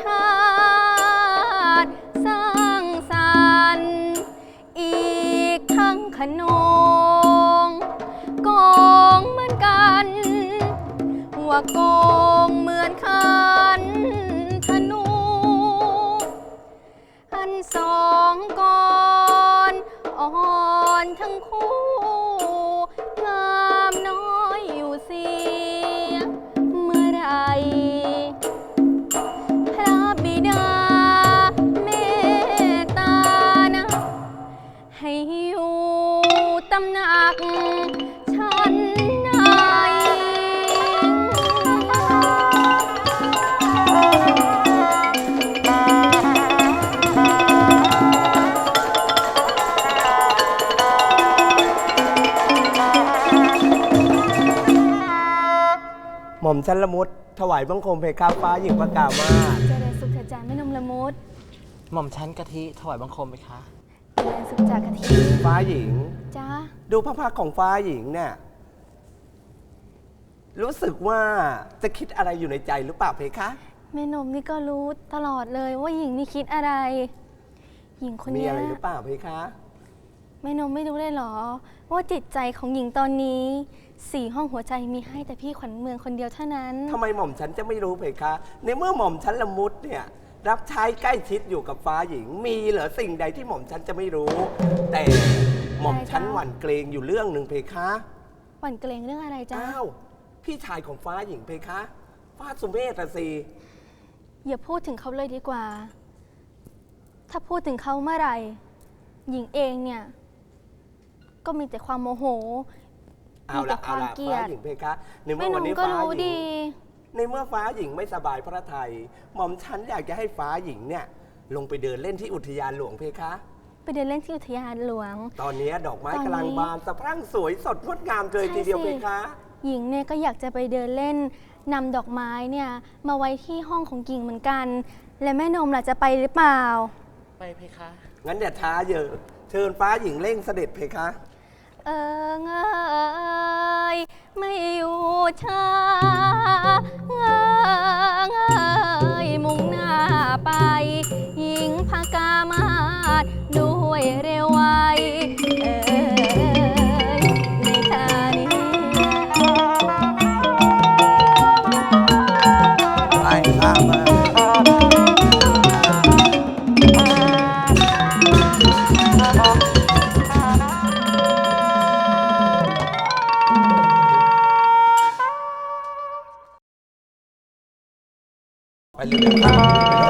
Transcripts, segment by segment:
ชาติ สร้างสรรค์ อีกทั้งขนงกองเหมือนกัน ว่าก ชันละมุดถวายบังคมเพคะฟ้าหญิงประกามาศเจริญสุขเถิดจาไม่นมละมุดหม่อมชั้นกะทิถวายบังคมไหมคะ เจริญสุขจากกะทิฟ้าหญิง จ้าดูพระพักตร์ของฟ้าหญิงเนี่ยรู้สึกว่าจะคิดอะไรอยู่ในใจหรือเปล่าเพคะ แม่นมนี่ก็รู้ตลอดเลยว่าหญิงนี่คิดอะไร หญิงคนมีเนี้ยอะไรหรือเปล่าเพคะ แม่นมไม่รู้เลยเหรอ ว่าจิตใจของหญิงตอนนี้สี่ห้องหัวใจมีให้แต่พี่ขวัญเมืองคนเดียวเท่านั้น ทำไมหม่อมฉันจะไม่รู้เพคะ ในเมื่อหม่อมฉันละมุดเนี่ย รับใช้ใกล้ชิดอยู่กับฟ้าหญิง มีเหรอสิ่งใดที่หม่อมฉันจะไม่รู้ แต่หม่อมฉันหวั่นเกรงอยู่เรื่องหนึ่งเพคะหวั่นเกรงเรื่องอะไรจ้าอ้าวพี่ชายของฟ้าหญิงเพคะ ฟ้าสุเมธอะสิอย่าพูดถึงเขาเลยดีกว่า ถ้าพูดถึงเขาเมื่อไหร่ หญิงเองเนี่ย ก็มีแต่ความโมโห เอาละมีแต่เอาละความเกลียฟ้าดหญิงเพคะในแม่เมื่อนวันมนี้ก็ฟ้ารู้หญิดีงในเมื่อฟ้าหญิงไม่สบายพระทัยหม่อมฉันอยากจะให้ฟ้าหญิงเนี่ยลงไปเดินเล่นที่อุทยานหลวงเพคะ ไปเดินเล่นที่อุทยานหลวง ตอนนี้ดอกไม้ตอนนี้ กำลังบานสะพรั่งสวยสดงดงามเลยใช่ทีเดียวสิเพคะ หญิงเนี่ยก็อยากจะไปเดินเล่นนำดอกไม้เนี่ยมาไว้ที่ห้องของหญิงเหมือนกัน และแม่นมล่ะจะไปหรือเปล่า ไปเพคะ งั้นอย่าช้าเยอะ เชิญฟ้าหญิงเร่งเสด็จเพคะ เออเงยไม่อยู่ช้าเงยเงยมุ่งหน้าไป หญิงพากามาดด้วยเร็วไวเอย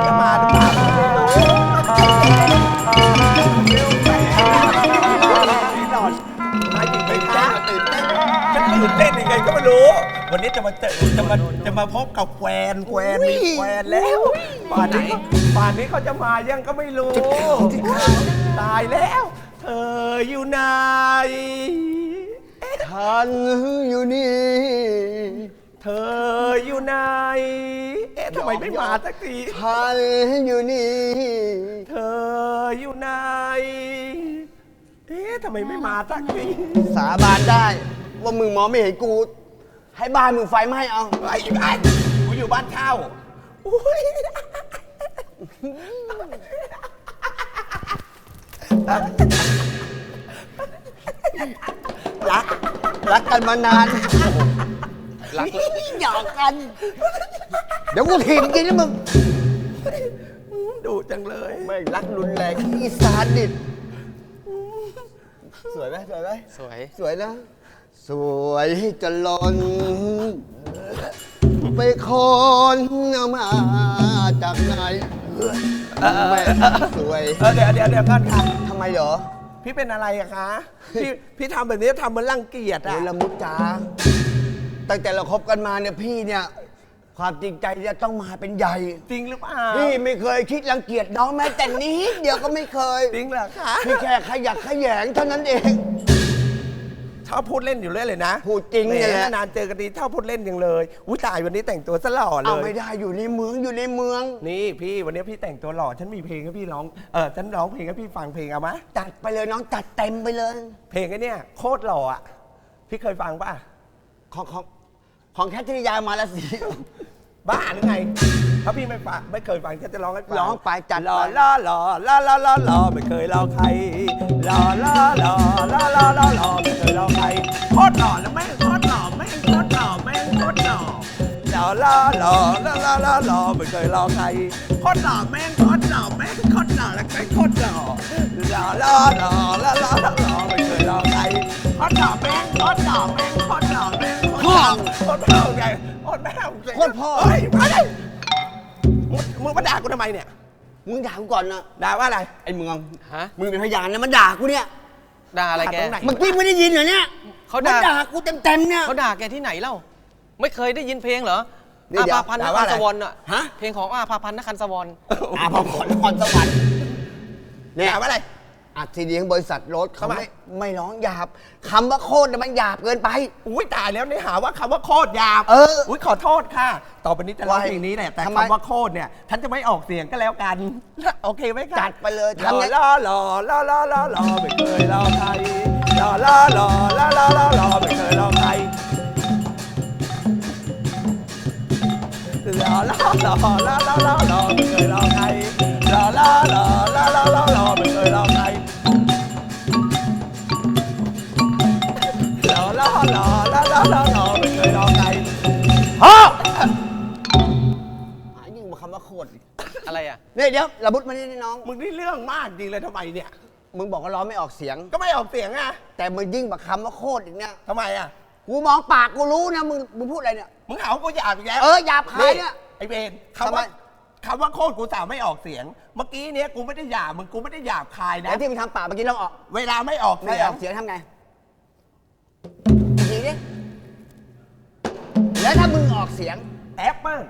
จะมาหรือเปล่าพี่หลอดมาหญิงไปคะตื่นเต้นฉันตื่นเต้นยังไงก็ไม่รู้ วันนี้จะมาเจอจะมาจะมาพบกับแควนแควนมีแควนแล้วป่านนี้ป่านนี้เขาจะมายังก็ไม่รู้ ตายแล้ว เธออยู่ไหนท่านอยู่นี่ เธออยู่ไหน เอ๊ะทำไมไม่มาสักทีท่านอยู่นี่ เธออยู่ไหน เอ๊ะทำไมไม่มาสักที สาบานได้ว่ามึงมองไม่เห็นกู ให้บ้านมึงไฟไหม้เอา ไอ้ไอ้กูอยู่บ้านเช่าอุ้ยรัก รักกันมานาน รักหยอกกัน เดี๋ยวกูถีบจริงนะมึงดุจังเลย ไม่รักรุนแรงอีสานดิดสวยไหมสวยไหมสวย สวยนะ สวยจะล้น ไปคนเอามาจากไหนแม่สวยเออเดี๋ยวเดี๋ยวเดี๋ยวก่อนค่ะทำไมเหรอ พี่เป็นอะไรอะคะ พี่พี่ทำแบบนี้ทำเหมือนรังเกียจโอ้อะยละมุดจ้า ตั้งแต่เราคบกันมาเนี่ยพี่เนี่ย ความจริงใจจะต้องมาเป็นใหญ่ จริงหรือเปล่า พี่ไม่เคยคิดรังเกียจน้องแม้แต่นิดเดียวก็ไม่เคยจริงเหรอคะ พี่แค่ขยักขยงเท่านั้นเอง ชอบพูดเล่นอยู่เรื่อยเลยนะพูดจริงแหมเนี่ยแหละ นานๆเจอกันดีชอบพูดเล่นอย่างเลยอุ้ยตายวันนี้แต่งตัวซะหล่อเลเอาย ไม่ได้อยู่ในเมืองอยู่ในเมือง นี่พี่วันนี้พี่แต่งตัวหล่อฉันมีเพลงให้พี่ร้องเออฉันร้องเพลงให้พี่ฟังเพลงเอาไหมจัดไปเลยน้องจัดเต็มไปเลย เพลงไอ้เนี่ยโคตรหล่ออะพี่เคยฟังป่ะของของ ของแคทริยามาลาสี บ้าหรือไงถ้าพี่ไม่ฟังไม่เคยฟังฉันจะร้องให้ฟังร้องไปจัดไปหล่อล่อหล่อล่อล่อล่อล่อไม่เคยรอใครหล่อล่อหล่อล่อล่อล่อล่อไม่เคยรอใครโคตรหล่อแล้วแม่งโคตรหล่อแม่งโคตรหล่อแม่งโคตรหล่อหล่อล่อหล่อล่อล่อล่อล่อไม่เคยรอใครโคตรหล่อแม่งโคตรหล่อแม่งโคตรหล่อแล้วแม่งโคตรหล่อหล่อล่อหล่อล่อล่อล่อล่อไม่เคยรอใครโคตรหล่อแม่งโคตรหล่อแม่งโคตรหล่อแม่ง โคตรหล่อโคตรพ่อไงโคตรแม่โคตรพ่อ เฮ้ยมาเลยมึงมึงมาด่ากูทำไมเนี่ย มึงด่ากูก่อนนะด่าว่าอะไร ไอ้เมืองฮะ มึงเป็นพยานนะมันด่ากูเนี่ยด่าอะไรแกด่าตรงไหนเมื่อกี้ไม่ได้ยินเหรอเนี่ยเขามันด่าด่ากูเต็มๆเนี่ย เขาด่าแกที่ไหนเล่า ไม่เคยได้ยินเพลงเหรอนี่อาเดี๋ยวภาพันธ์นด่าคว่ารอะไรสวรรค์อะ ฮะ เพลงของอาภาพันธ์นครสวรรค์อาพอขอนครสวรรค์เนี่ยด่าว่าอะไร อัดซีดีของบริษัทรถเขาทำไมไม่ไม่ร้องหยาบคำว่าโคตรเนี่ยมันหยาบเกินไป อุ้ยตายแล้วเนี่ยหาว่าคำว่าโคตรหยาบเอออุ้ยขอโทษค่ะ ต่อไปนี้จะร้องว่าเพลงนี้แหละแต่ทำไม คำว่าโคตรเนี่ยฉันจะไม่ออกเสียงก็แล้วกัน โอเคไหมคะจัดไปเลยหล่อทำไงล่อหล่อล่อล่อล่อล่อไม่เคยรอใครหล่อล่อหล่อล่อล่อล่อล่อไม่เคยรอใครหล่อล่อหล่อล่อล่อล่อล่อไม่เคยรอใครหล่อล่อหล่อล่อล่อล่อล่อไม่เคยรอ ล่อล่อล่อล่อล่อไม่เคยรอใครพ่อหายิ่งกว่าคำว่าโคตรอีกอะไรอะ เนี่ยเดี๋ยวระบุดมานี่น้อง มึงนี่เรื่องมากจริงเลยทำไมเนี่ย มึงบอกว่าร้องไม่ออกเสียง ก็ไม่ออกเสียงอะแต่มึงยิ่งกว่าคำว่าโคตรอีกเนี่ยทำไมอะ กูมองปากกูรู้นะมึงมึงพูดอะไรเนี่ย มึงหาว่ากูหยาบอีกแล้วเออหยาบคายเนี่ย ไอเบนทำคำไมว่าคำว่าโคตรกูสาไม่ออกเสียง เมื่อกี้เนี้ยกูไม่ได้หยาบมึงกูไม่ได้หยาบคายนะ แล้วที่มึงทำปากเมื่อกี้ลองออก เวลาไม่ออกไม่เสียอง อกเสียงทำไงอีกทีดิ แล้วถ้ามึงออกเสียงแอปเปิ้ล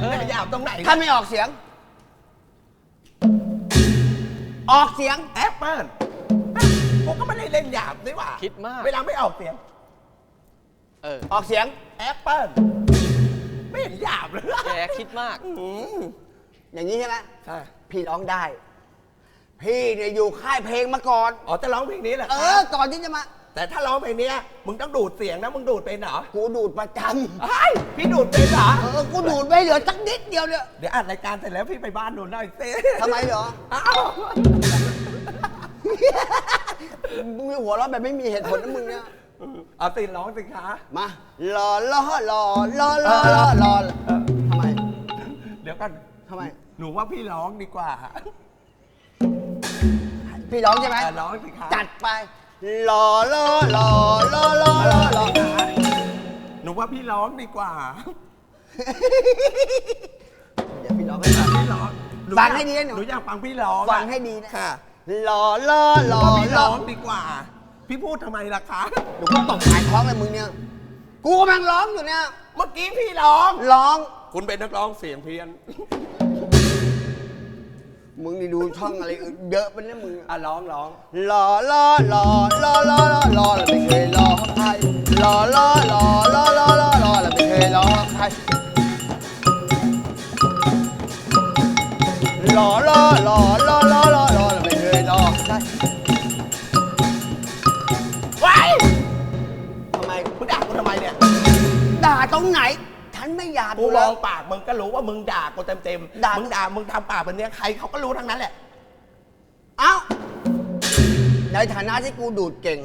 เออหยาบตรงไหนถ้าไม่ออกเสียง ออกเสียงแอปเปิ้ลผมก็ไม่ได้เล่นหยาบนี่หว่าคิดมาก เวลาไม่ออกเสียง เออออกเสียงแอปเปิ้ลไม่เห็นหยาบเลยแกคิดมาก อืมอย่างนี้ใช่ไหมใช่พี่ร้องได้ พี่เนี่ยอยู่ค่ายเพลงมาก่อน อ๋อจะร้องเพลงนี้เหรอเอครัอบก่อนที่จะมา แต่ถ้าร้องเพลงเนี้ยมึงต้องดูดเสียงนะ มึงดูดเป็นเหรอกูดูดประจไอ้ยพี่ดูดเป็นเหรอำเออกูดูดไม่เหลือสักนิดเดียวเนี่ยเดี๋ยวอัดรายการเสร็จแล้วพี่ไปบ้านดูหน่อยสิทำไมเหรออ้าวมึงมีหัวเราะแบบไม่มีเหตุผลนะมึงเนี่ยเอาติร้องสิคะ มารอรอรอรอรอรอรอทำไมเดี๋ยวกันทำไม หนูว่าพี่ร้องดีกว่าพี่ร้องใช่ไหมเออร้องสิคะจัดไป รอรอรอรอรอรอรอหนูว่าพี่ร้องดีกว่า เดี๋ยวพี่ร้องให้ฟัง พี่ร้องนูฟังให้ดีนะหนู หนูอยากฟังพี่ร้องฟังให้ดีนะค่ะรอรอหรนูอว่าพี่รร้อองดีกว่า พี่พูดทำไมล่ะคะ หนูก็ตกหายท้องเลยมึงเนี่ย กูกำลังร้องอยู่เนี่ย เมื่อกี้พี่ร้อง ร้อง คุณเป็นนักร้องเสียงเพี้ยน มึงนี่ดูช่องอะไรอื่นเยอะเป็นนะมึงอะร้องร้องรอรอรอรอรอรอรอแล้วไม่เคยรอใครรอรอรอรอรอรอรอแล้วไม่เคยรอใครรอรอรอรอรอรอรอแล้วไม่เคยรอใครว้ายทำไมมึงด่ากูทำไมเนี่ยด่าตรงไหนฉัน ไม่อยากกูดูมแล้อว งปากมึงก็รู้ว่ามึงด่ากูเต็มๆด่ามึมึงด่ามึงทำปากแบบเนี้ยใครเขาก็รู้ทั้งนั้นแหละ เอ้าในฐานะที่กูดูดเก่ง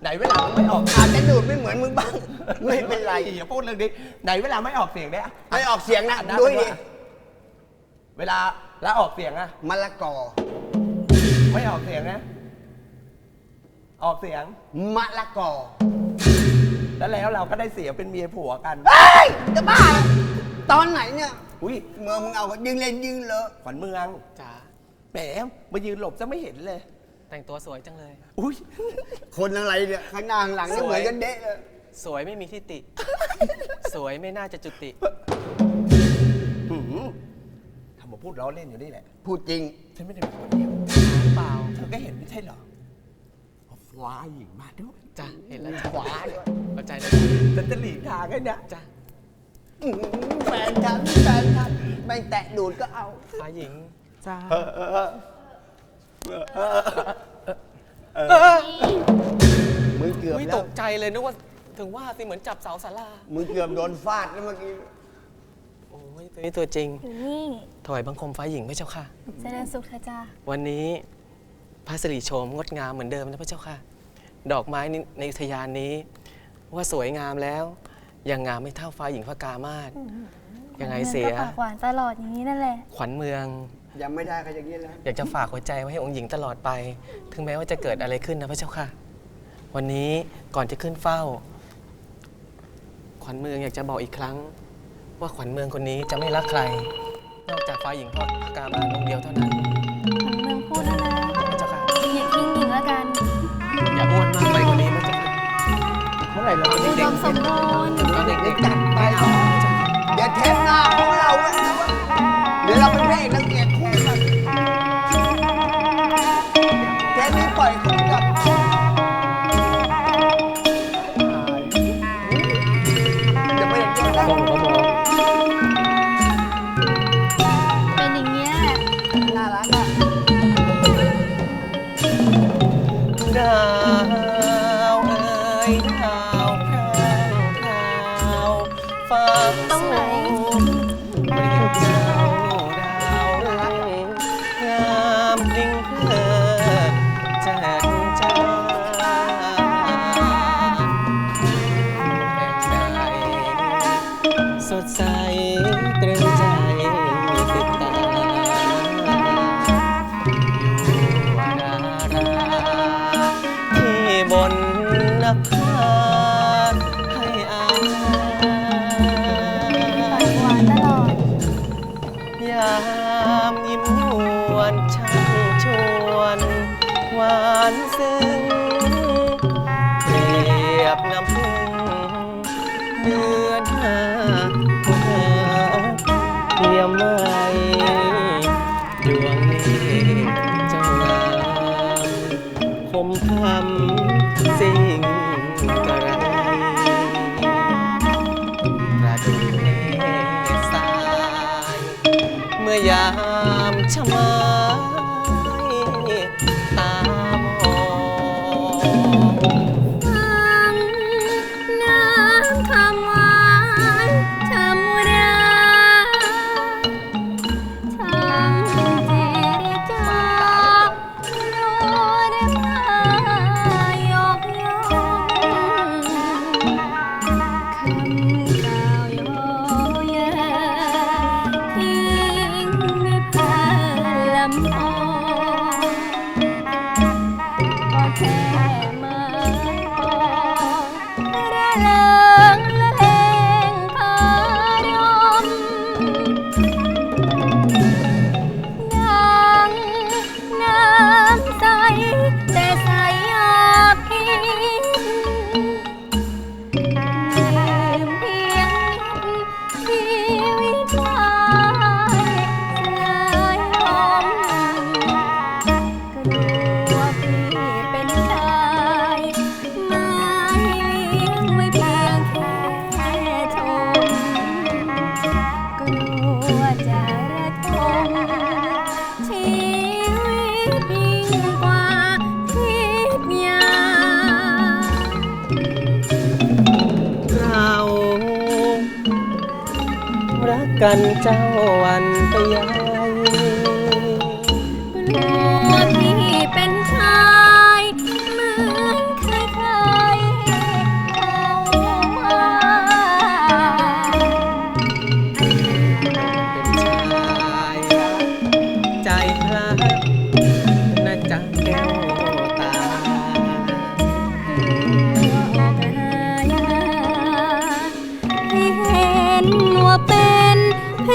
ไหนเวลามึงไม่ออกอาจจะดูดไม่เหมือนมึงบ้าง ไม่เป็นไร อย่าพูดเรื่องนี้ไหนเวลาไม่ออกเสียงเนี่ยไม่ออกเสียงนะอัดูให้ดีเวลาแล้วออกเสียงอะมะละกอ ไม่ออกเสียงนะ ออกเสียงมะละกอ แล้วแล้วเราก็ได้เสียเป็นเมียผัวกัน เฮ้ยจะบ้าเหรอตอนไหนเนี่ยอุ้ยเมืองมึงเอายิงเล่นยิงเลอะขวัญเมืองจ๋าแหมมายืนหลบจะไม่เห็นเลย แต่งตัวสวยจังเลย อุ้ยคนอะไรเนี่ยข้างหน้าข้างหลังนี่สวยเหมือนกันเดะเลยสวยไม่มีที่ติ สวยไม่น่าจะจุติ หืมทำมาพูดล้อเล่นอยู่นี่แหละ พูดจริงฉันไม่ได้เป็นคนเดียวเปล่า เธอก็เห็นไม่ใช่เหรอคว้าหญิงมาด้วย จ้ะ เห็นแล้วขวาด้วยเข้า ใจแล้วฉันจะหลีกทางให้นะจ้ะอื้อหือแฟนฉันแฟนฉันไม่แตะดูดก็เอา ฝ่ายหญิงจ้าเออเออเออเออมึงเกือบอุ้ยแล้ตวกใจเลยนึกว่าถึงว่าสิเหมือนจับเสาศาลามึงเกือบโดนฟาดแล้วเมื่อกี้ โอ้ยตัวนี้ตัวจริง อยู่นี่ถวายบังคมฝ่ายหญิงพระเจ้าค่ะ เจริญสุขเถอะจ้าวันนี้พระสิริโฉมงดงามเหมือนเดิมนะพระเจ้าค่ะ ดอกไม้ในในอุทยานนี้ ว่าสวยงามแล้ว ยังงามไม่เท่าฟ้าหญิงพระกามาศยังไงเสียก็ปากหวานตลอดอย่างนี้นั่นแหละ ขวัญเมือง ยังไม่ได้ก็อย่างนี้แล้วอยากจะฝากหัวใจไว้ให้องค์หญิงตลอดไป ถึงแม้ว่าจะเกิดอะไรขึ้นนะพระเจ้าค่ะ วันนี้ก่อนจะขึ้นเฝ้า ขวัญเมืองอยากจะบอกอีกครั้ง ว่าขวัญเมืองคนนี้จะไม่รักใคร นอกจากฟ้าหญิงพระกามาศองค์เดียวเท่านั้นเมืองพูดแล้วนะพระเจ้าค่ะอย่าทิ้งหญิงแล้วกัน อย่าอ้วนมาก เมื่อไหร่เราจะอุได้ดมสมบูรณ์เราเด็กๆจัดไปเดี๋ยวเทปหน้าของเราเนี่ยนะเดี๋ยวเราเป็นพระเอกนักเอก ฟ้าตรงไหน อนห้าหัวเทียมไว้ดวงนี้เจ้างามคมคำ กันเจ้าวันไปยัย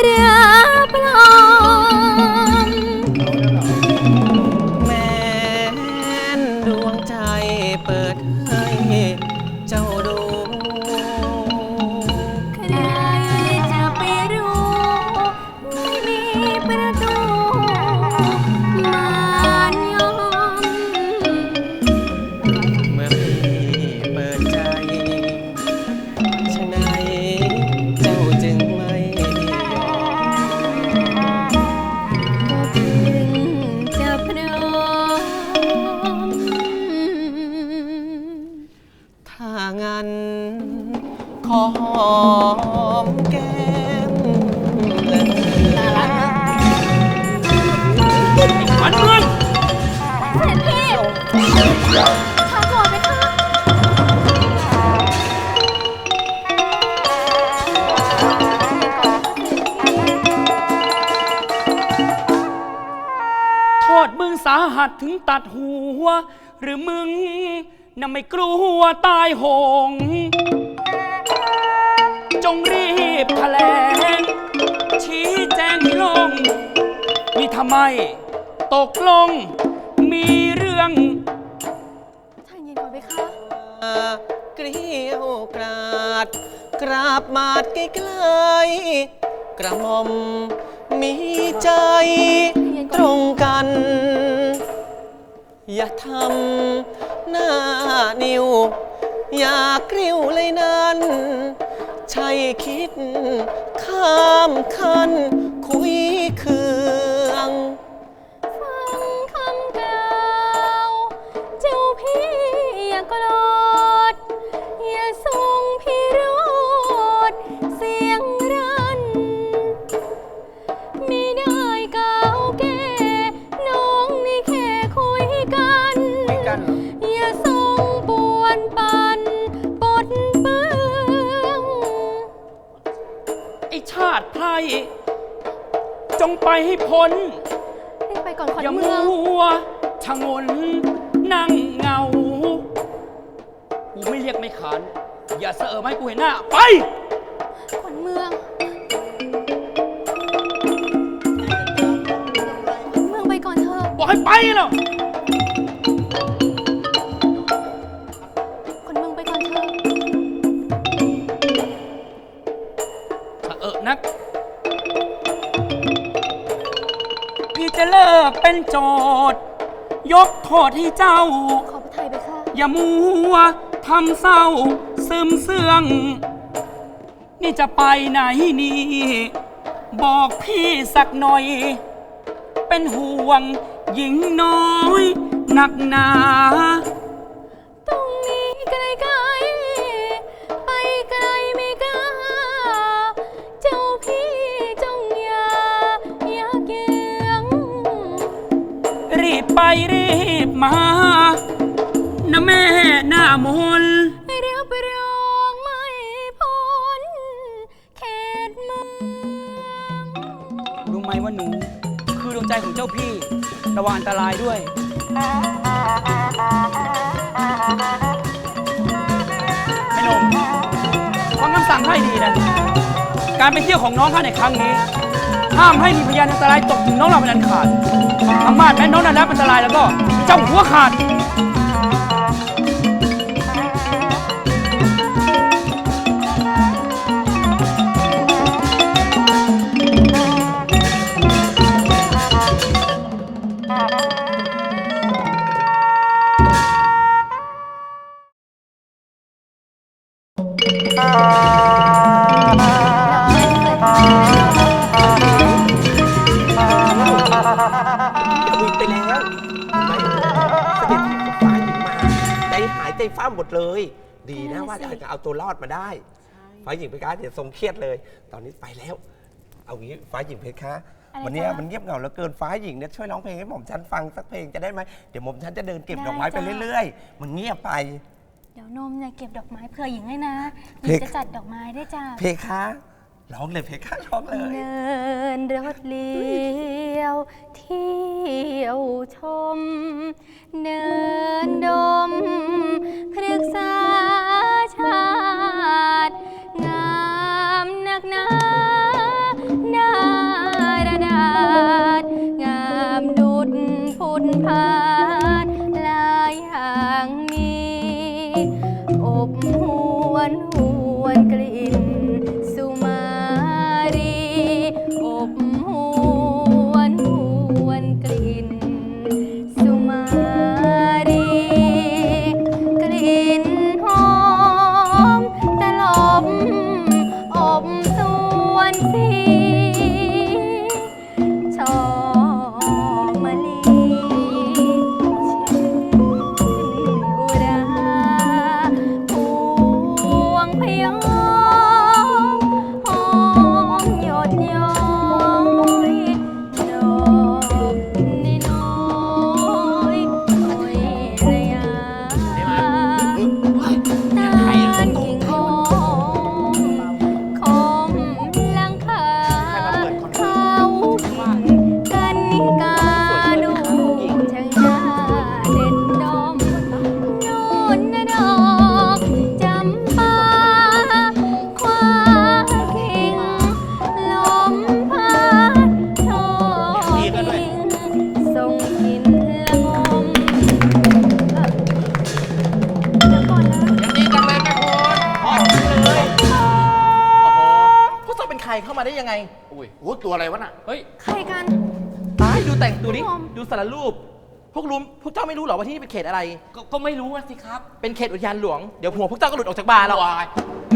រាផ្លោ ถึงตัดหัว หรือมึงน่ะไม่กลัวตายโหง จงรีบแถลง ชี้แจงให้ลงนี่ทำไม ตกลง มีเรื่องใจเย็นก่อนไหมคะเกลียวกราด กราบมาดใกล้ๆกระหม่อมมีใจตรงกัน อย่าทำหน้านิว อย่ากริ้วเลยนั้น ใช่คิดข้ามคันคุยเคือง จงไปให้พ้น รีบไปก่อนขวัญอย่าเมืมัองวชะงนนั่งเหงา กูไม่เรียกไม่ขาน อย่าเสอะให้กูเห็นหน้า ไป ขวัญเมืองขวัญเมืองไปก่อนเถอะ บอกให้ไปแล้วข เป็นโจทย์ ยกโทษให้เจ้า ขอพระไทยไปค่ะ อย่ามัวทำเศร้า ซึมเสื่อง นี่จะไปไหนนี่ บอกพี่สักหน่อย เป็นห่วงหญิงน้อย หนักหนา ไปรีบมานะแม่หน้ามนต์เรียวไปรองไม่พ้นเขตเมืองรู้ไหมว่าหนู คือดวงใจของเจ้าพี่ ระวังอันตรายด้วย ไอ้หนมฟังคำสั่งให้ดีนะ การไปเที่ยวของน้องข้าในครั้งนี้ ห้ามให้มีพยานอันตรายตกถึงน้องเราเป็นอันขาดทางบ้าดแม้น้องนั้นรับอันตรายแล้วก็เจ้าหัวขาด ดีนะว่าจะเอาตัวรอดมาได้ฟ้าหญิงเพคะเดี๋ยวทรงเครียดเลย ตอนนี้ไปแล้ว เอางี้ฟ้าหญิงเพคะอะไรวันนี้จ๊ะมันเงียบเหงาแล้วเกินฟ้าหญิงเนี่ยช่วยร้องเพลงให้หม่อมฉันฟังสักเพลงจะได้ไหมเดี๋ยวหม่อมฉันจะเดินเก็บได้ดอกไม้ไปจ้ะเรื่อยๆ มันเงียบไป เดี๋ยวนมเนี่ยเก็บดอกไม้เผื่อหญิงให้นะหเพญิงคจะจัดดอกไม้ได้วยจ้าเพคะร้องเลยเพคะร้องเลยเนินรถเลี้ยว เที่ยวชม เนินดมพฤกษาาดงามดุดพุนพา ที่นี่เป็นเขตอะไร ก็ก็ไม่รู้อะสิครับเป็นเขตอุทยานหลวง เดี๋ยวหัวพวกเจ้าก็หลุดออกจากบาร์เราวาย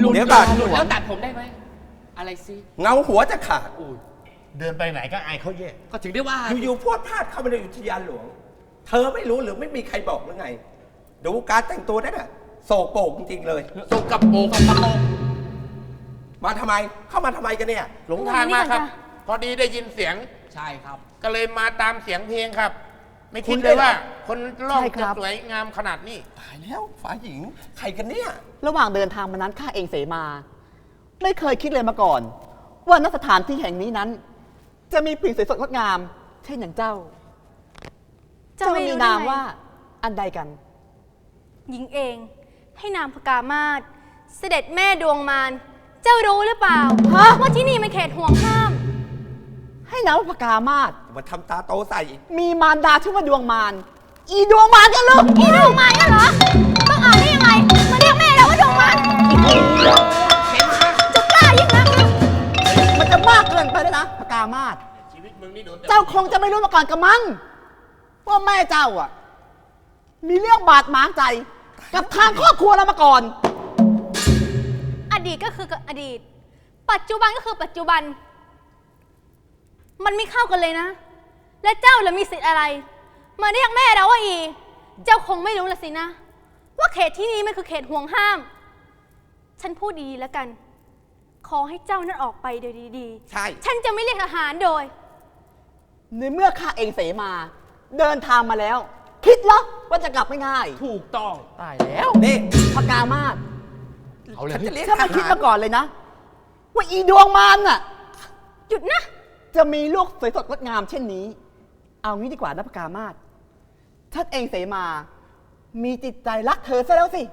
หลุดเดี๋ยวก่อน หลุดแล้วตัดผมได้ไหมอะไรสิเงาหัวจะขาดเดินไปไหนก็อายเขาแย่ก็ถึงได้ว่าอยู่ๆพวดพลาดเข้ามาในอุทยานหลวง เธอไม่รู้หรือไม่มีใครบอกหรือไง ดูการแต่งตัวนั่นน่ะโศกโปกจริงๆเลยสกปรกสกปรกมาทำไมเข้ามาทำไมกันเนี่ย หลงทางมาครับนี่ก่อนจ้พอดีได้ยินเสียง ใช่ครับ ก็เลยมาตามเสียงเพลงครับ ไม่คิดคุณเลยว่าได้เหรอคนร้องใช่คจะรับสวยงามขนาดนี้ ตายแล้วฝ่ายหญิง ใครกันเนี่ย ระหว่างเดินทางมานั้นข้าเองเสมา ไม่เคยคิดเลยมาก่อน ว่าณสถานที่แห่งนี้นั้น จะมีผู้หญิงสวยสดงดงาม เช่นอย่างเจ้า เจ้าเจ้าไม่มีรู้นามได้ไงว่าอันใดกัน หญิงเอง ให้นามพกามาศเสด็จแม่ดวงมารเจ้ารู้หรือเปล่าฮะว่าที่นี่มันเขตห่วงห้าม ให้นามว่าพกามาศมาทำตาโตใส่อีกมีมารดาชื่อว่าดวงมารอีดวงมารกันลูกอีดวงมารน่ะเหรอต้องอ่านได้ยังไงมาเรียกแม่เราว่าดวงมารจะกล้ายิ่งนักนะมันจะมากเกินไปแล้วนะพกามาศชีวิตมึงนี่โดนเจ้าคงจะไม่รู้มาก่อนกระมังว่าแม่เจ้าอะ มีเรื่องบาดหมางใจ กับทางครอบครัวเรามาก่อน อดีตก็คืออดีต ปัจจุบันก็คือปัจจุบัน มันไม่เข้ากันเลยนะ และเจ้าล่ะมีสิทธิ์อะไร มาเรียกแม่เราว่าอี เจ้าคงไม่รู้ละสินะ ว่าเขตที่นี้มันคือเขตห่วงห้าม ฉันพูดดีๆแล้วกัน ขอให้เจ้านั้นออกไปโดยดีๆใช่ฉันจะไม่เรียกทหารโดย ในเมื่อข้าเองเสมา เดินทางมาแล้ว คิดเหรอว่าจะกลับไม่ง่ายถูกต้อง ตายแล้ว นี่พกามาศเอาเลย ฉันจะเรียกถ้าทมาคิดหารมาก่อนเลยนะ ว่าอีดวงมารน่ะ หยุดนะ จะมีลูกสวยสดงดงามเช่นนี้ เอางี้ดีกว่านะพกามาศท่านเองเสมา มีจิตใจรักเธอซะแล้วสิ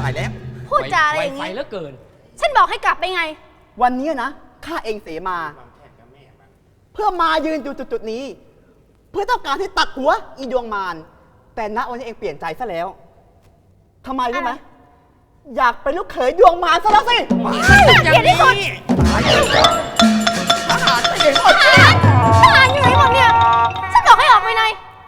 ตายแล้ว พูดจาอะไรอย่างไวนี้ไฟเหลือเกิน ฉันบอกให้กลับไปไง วันนี้นะข้าเองเสมา เพื่อมายืนอยู่จุดๆนี้ เพื่อต้องการที่ตัดหัวอีดวงมารแต่ณวันนี้เองเปลี่ยนใจซะแล้วทำไมรู้ไหมอะไร อยากเป็นลูกเขยดวงมารซะแล้วสิน่าเกลียดที่สุด 快点，快！